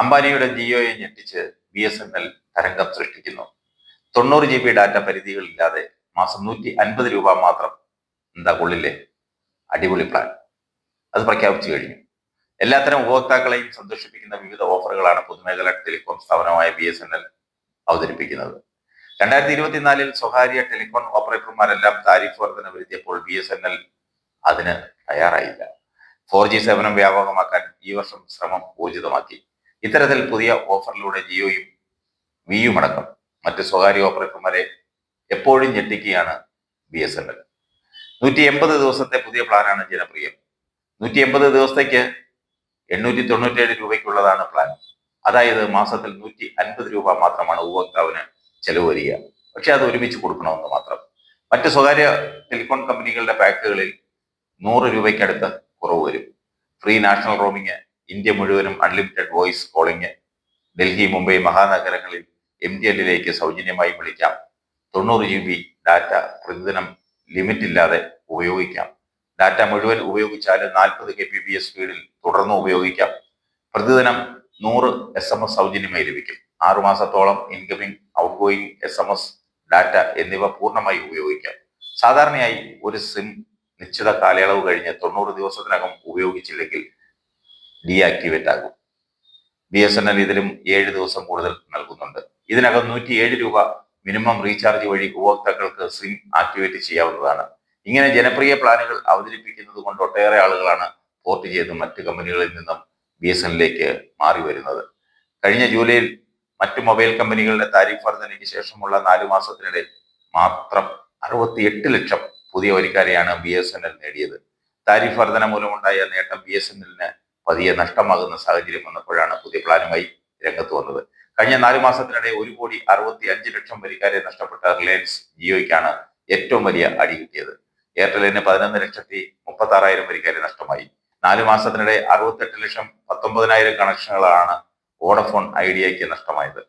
അംബാനിയുടെ ജിയോയെ ഞെട്ടിച്ച് ബി എസ് എൻ എൽ തരംഗം സൃഷ്ടിക്കുന്നു. തൊണ്ണൂറ് ജി ബി ഡാറ്റ പരിധികളില്ലാതെ മാസം നൂറ്റി അൻപത് രൂപ മാത്രം എന്താ കൊള്ളില്ലേ അടിപൊളി പ്ലാൻ അത് പ്രഖ്യാപിച്ചു കഴിഞ്ഞു. എല്ലാത്തരം ഉപഭോക്താക്കളെയും സന്തോഷിപ്പിക്കുന്ന വിവിധ ഓഫറുകളാണ് പൊതുമേഖലാ ടെലികോം സ്ഥാപനമായ ബി എസ് എൻ എൽ അവതരിപ്പിക്കുന്നത്. രണ്ടായിരത്തി ഇരുപത്തിനാലിൽ സ്വകാര്യ ടെലികോം ഓപ്പറേറ്റർമാരെല്ലാം താരിഫ് വർധന വരുത്തിയപ്പോൾ ബി എസ് എൻ എൽ അതിന് തയ്യാറായില്ല. ഫോർ ജി സേവനം വ്യാപകമാക്കാൻ ഈ വർഷം ശ്രമം ഊർജിതമാക്കി. ഇത്തരത്തിൽ പുതിയ ഓഫറിലൂടെ ജിയോയും വിയും അടക്കം മറ്റ് സ്വകാര്യ ഓപ്പറേറ്റർമാരെ എപ്പോഴും ഞെട്ടിക്കുകയാണ് ബി എസ് എൻ എൽ. നൂറ്റി എൺപത് ദിവസത്തെ പുതിയ പ്ലാനാണ് ജനപ്രിയം. നൂറ്റി എൺപത് ദിവസത്തേക്ക് എണ്ണൂറ്റി തൊണ്ണൂറ്റേഴ് രൂപയ്ക്കുള്ളതാണ് പ്ലാൻ. അതായത് മാസത്തിൽ നൂറ്റി അൻപത് രൂപ മാത്രമാണ് ഉപഭോക്താവിന് ചെലവ് വരിക പക്ഷെ അത് ഒരുമിച്ച് കൊടുക്കണമെന്ന് മാത്രം. മറ്റ് സ്വകാര്യ ടെലികോം കമ്പനികളുടെ പാക്കുകളിൽ നൂറ് രൂപയ്ക്കടുത്ത് കുറവ് വരും. ഫ്രീ നാഷണൽ റോമിംഗ് ഇന്ത്യ മുഴുവനും unlimited voice calling Delhi Mumbai മഹാനഗരങ്ങളിൽ M T എല്ലിലേക്ക് സൗജന്യമായി വിളിക്കാം. തൊണ്ണൂറ് ജി ബി ഡാറ്റ പ്രതിദിനം ലിമിറ്റ് ഇല്ലാതെ ഉപയോഗിക്കാം. ഡാറ്റ മുഴുവൻ ഉപയോഗിച്ചാലും നാൽപ്പത് കെ പി ബി എസ് സ്പീഡിൽ തുടർന്ന് ഉപയോഗിക്കാം. പ്രതിദിനം നൂറ് എസ് എം എസ് സൗജന്യമായി ലഭിക്കും. ആറുമാസത്തോളം incoming outgoing S M S data എന്നിവ പൂർണമായി ഉപയോഗിക്കാം. സാധാരണയായി ഒരു സിം നിശ്ചിത കാലയളവ് കഴിഞ്ഞ് തൊണ്ണൂറ് ദിവസത്തിനകം ഉപയോഗിച്ചില്ലെങ്കിൽ ഡീആക്ടിവേറ്റ് ആകും ബി എസ് എൻ എൽ ഇതിലും ഏഴ് ദിവസം കൂടുതൽ നൽകുന്നുണ്ട്. ഇതിനകം നൂറ്റി ഏഴ് രൂപ മിനിമം റീചാർജ് വഴി ഉപഭോക്താക്കൾക്ക് സിം ആക്ടിവേറ്റ് ചെയ്യാവുന്നതാണ്. ഇങ്ങനെ ജനപ്രിയ പ്ലാനുകൾ അവതരിപ്പിക്കുന്നത് കൊണ്ട് ഒട്ടേറെ ആളുകളാണ് പോർട്ട് ചെയ്ത് മറ്റ് കമ്പനികളിൽ നിന്നും ബി എസ് എന്നിലേക്ക് മാറി വരുന്നത്. കഴിഞ്ഞ ജൂലൈയിൽ മറ്റ് മൊബൈൽ കമ്പനികളുടെ താരിഫ് വർധനയ്ക്ക് ശേഷമുള്ള നാലു മാസത്തിനിടെ മാത്രം അറുപത്തിയെട്ട് ലക്ഷം പുതിയ വരിക്കാരെയാണ് ബി എസ് എൻ എൽ നേടിയത്. താരിഫ് വർധന മൂലമുണ്ടായ നേട്ടം ബി എസ് എൻ എല്ലിന് പതിയെ നഷ്ടമാകുന്ന സാഹചര്യം വന്നപ്പോഴാണ് പുതിയ പ്ലാനുമായി രംഗത്ത് വന്നത്. കഴിഞ്ഞ നാല് മാസത്തിനിടെ ഒരു കോടി അറുപത്തി അഞ്ച് ലക്ഷം വരിക്കാരെ നഷ്ടപ്പെട്ട റിലയൻസ് ജിയോയ്ക്കാണ് ഏറ്റവും വലിയ അടി കിട്ടിയത്. എയർടെലിന് പതിനൊന്ന് ലക്ഷത്തി മുപ്പത്തി ആറായിരം വരിക്കാരെ നഷ്ടമായി. നാല് മാസത്തിനിടെ അറുപത്തെട്ട് ലക്ഷം പത്തൊമ്പതിനായിരം കണക്ഷനുകളാണ് വോഡഫോൺ ഐഡിയയ്ക്ക് നഷ്ടമായത്.